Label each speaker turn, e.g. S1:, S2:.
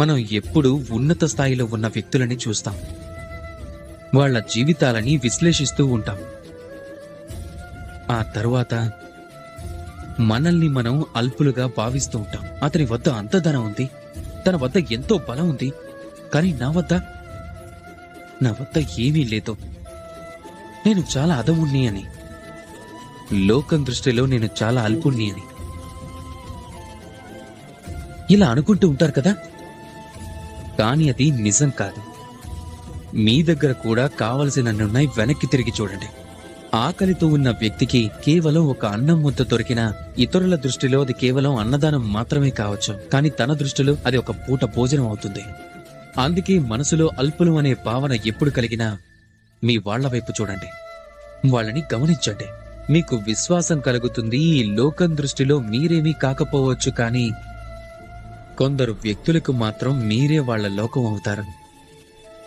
S1: మనం ఎప్పుడూ ఉన్నత స్థాయిలో ఉన్న వ్యక్తులని చూస్తాం. వాళ్ళ జీవితాలని విశ్లేషిస్తూ ఉంటాం. ఆ తరువాత మనల్ని మనం అల్పులుగా భావిస్తూ ఉంటాం. అతని వద్ద అంత ధనం ఉంది. తన వద్ద ఎంతో బలం ఉంది. కానీ నా వద్ద నా వద్ద ఏమీ లేదు. నేను చాలా అదవుణ్ణి అని. లోకం దృష్టిలో నేను చాలా అల్పుణ్ణి అని. ఇలా అనుకుంటూ ఉంటారు కదా? కానీ అది నిజం కాదు. మీ దగ్గర కూడా కావలసినన్నున్నాయి వెనక్కి తిరిగి చూడండి. ఆకలితో ఉన్న వ్యక్తికి కేవలం ఒక అన్నం ముద్ద దొరికినా ఇతరుల దృష్టిలో అది కేవలం అన్నదానం మాత్రమే కావచ్చు. కానీ తన దృష్టిలో అది ఒక పూట భోజనం అవుతుంది. అందుకే మనసులో అల్పులు అనే భావన ఎప్పుడు కలిగినా మీ వాళ్ళ వైపు చూడండి. వాళ్ళని గమనించండి. మీకు విశ్వాసం కలుగుతుంది. ఈ లోకం దృష్టిలో మీరేమీ కాకపోవచ్చు కానీ కొందరు వ్యక్తులకు మాత్రం మీరే వాళ్ళ లోకం అవుతారు